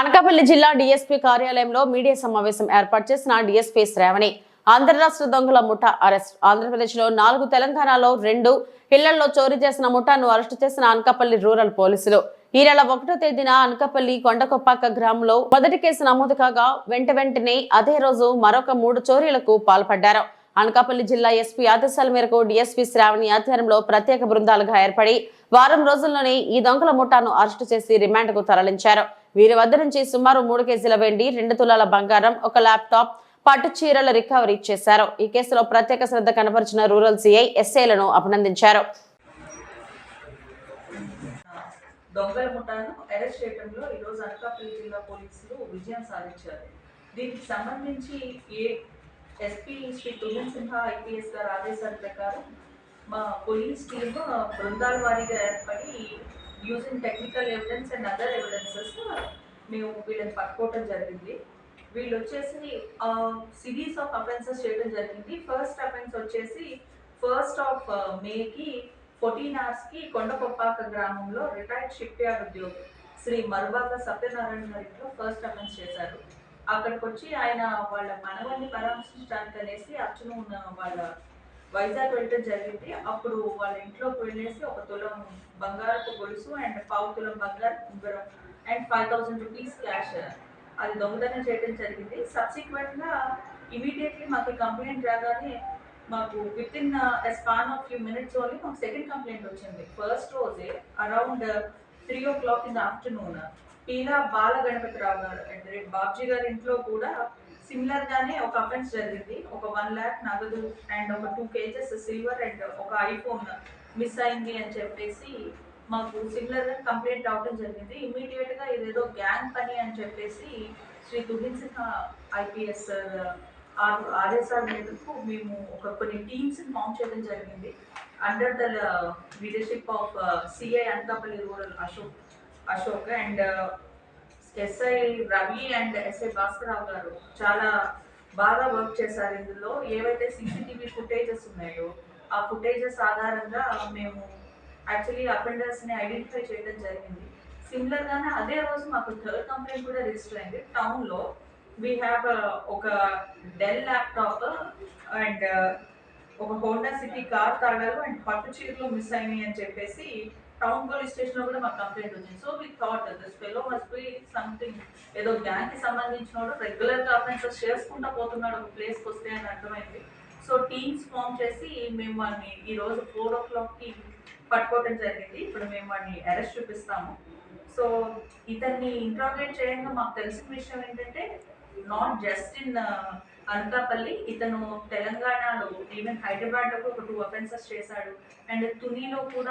అనకాపల్లి జిల్లా డీఎస్పీ కార్యాలయంలో మీడియా సమావేశం ఏర్పాటు చేసిన డీఎస్పీ శ్రావణి అంతర్రాష్ట్ర దొంగల ముఠా అరెస్ట్. ఆంధ్రప్రదేశ్లో నాలుగు తెలంగాణలో రెండు ఇళ్ళలో చోరీ చేసిన ముఠాను అరెస్టు చేసిన అనకాపల్లి రూరల్ పోలీసులు. ఈ నెల ఒకటో తేదీన అనకాపల్లి కొండకొప్పాక గ్రామంలో మొదటి కేసు నమోదు కాగా వెంట వెంటనే అదే రోజు మరొక మూడు చోరీలకు పాల్పడ్డారు. అనకాపల్లి జిల్లా ఎస్పీ ఆదేశాల మేరకు డీఎస్పీ శ్రావణి ఆధ్వర్యంలో ప్రత్యేక బృందాలుగా ఏర్పడి వారం రోజుల్లోనే ఈ దొంగల ముఠాను అరెస్టు చేసి రిమాండ్కు తరలించారు. వీరి వద్ద నుంచి సుమారు మూడు కేజీల వెండి రెండు తులాల బంగారం ఒక ల్యాప్టాప్ పట్టు చీరల రికవరీ చేశారు. ఈ కేసులో ప్రత్యేక శ్రద్ధ కనపరిచిన రూరల్ సిఐ ఎస్ఐలను అభినందించారు. దొంగల ముఠాను అరెస్ట్ చేయడంలో ఈరోజు అనకాపల్లి జిల్లా పోలీసులు విజయం సాధించారు. దీనికి సంబంధించి A SP Shri Tuhin Sinha IPS గారి ఆదేశాల ప్రకారం మా పోలీస్ టీమ్ బృందాల వారీగా ఏర్పడి using technical evidence and other evidences మేము వీళ్ళని పట్టుకోవటం జరిగింది. వీళ్ళు వచ్చేసి సిరీస్ ఆఫ్ అఫెన్సెస్ చేయడం జరిగింది. ఫస్ట్ అఫెన్స్ వచ్చేసి ఫస్ట్ ఆఫ్ మేకి ఫోర్టీన్ అవర్స్కి కొండకొప్పాక గ్రామంలో రిటైర్డ్ షిప్ యార్డ్ ఉద్యోగి శ్రీ మరుబాక సత్యనారాయణ గారిలో ఫస్ట్ అఫెన్స్ చేశారు. అక్కడికి వచ్చి ఆయన వాళ్ళ మనవల్ని పరామర్శించడానికి అనేసి అచ్చును ఉన్న వాళ్ళ వైజాగ్ వెళ్ళటం జరిగింది. అప్పుడు వాళ్ళ ఇంట్లోకి వెళ్ళేసి ఒక తులం బంగారపు గొలుసు అండ్ పావు తులం బంగారు ఉంగరం and five thousand rupees cash అది దొంగతనం చేయడం జరిగింది. సబ్సిక్వెంట్గా ఇమీడియట్లీ మాకు కంప్లైంట్ రాగానే మాకు within span of few minutes only మాకు సెకండ్ కంప్లైంట్ వచ్చింది. ఫస్ట్ రోజే around three o'clock in afternoon Peela Bala Ganapathirao గారు అంటే బాబ్జీ గారి ఇంట్లో కూడా సిమిలర్ గానే ఒక అఫెన్స్ జరిగింది. ఒక వన్ ల్యాక్ నగదు అండ్ ఒక టూ కేజెస్ సిల్వర్ అండ్ ఒక ఐఫోన్ మిస్ అయింది అని చెప్పేసి మాకు సిమిలర్గా కంప్లైంట్ రావడం జరిగింది. ఇమీడియట్గా ఇదేదో గ్యాంగ్ పని అని చెప్పేసి శ్రీ తుహిన్ సింహ ఐపీఎస్ ఆర్ఎస్ఆర్ మీదకు మేము ఒక కొన్ని టీమ్స్ ఫామ్ చేయడం జరిగింది. Under the leadership of CI Anakapalli rural Ashok Ashok and SI Ravi and SI Bhaskararao గారు చాలా బాగా వర్క్ చేశారు ఇందులో. ఏవైతే సీసీటీవీ ఫుటేజెస్ ఉన్నాయో ఆ ఫుటేజెస్ ఆధారంగా మేము యాక్చువల్లీ అఫెండర్స్ని ఐడెంటిఫై చేయడం జరిగింది. సిమిలర్గానే అదే రోజు మాకు థర్డ్ కంప్లైంట్ కూడా రిజిస్టర్ అయింది. టౌన్లో వీ హ్యావ్ ఒక డెల్ ల్యాప్టాప్ అండ్ ఒక హోండా సిటీ కార్ తాగారు అండ్ పట్టు చీరలు మిస్ అయినాయి అని చెప్పేసి టౌన్ పోలీస్ స్టేషన్లో కూడా మాకు కంప్లైంట్ వచ్చింది. So we thought this fellow must be something ఏదో గ్యాంగ్కి సంబంధించినోడు రెగ్యులర్గా అఫెన్సెస్ చేసుకుంటా పోతున్నాడు ఒక ప్లేస్కి వస్తే అని అర్థమైంది. సో టీమ్స్ ఫామ్ చేసి మేము వాడిని ఈ రోజు ఫోర్ ఓ క్లాక్కి పట్టుకోవడం జరిగింది. ఇప్పుడు మేము వాడిని అరెస్ట్ చూపిస్తాము. సో ఇతన్ని ఇంట్రాగేట్ చేయంగా మాకు తెలిసిన విషయం ఏంటంటే నాట్ జస్ట్ ఇన్ అనకాపల్లి ఇతను తెలంగాణలో ఈవెన్ హైదరాబాద్ ఒక టూ అఫెన్సెస్ చేశాడు. అండ్ తునిలో కూడా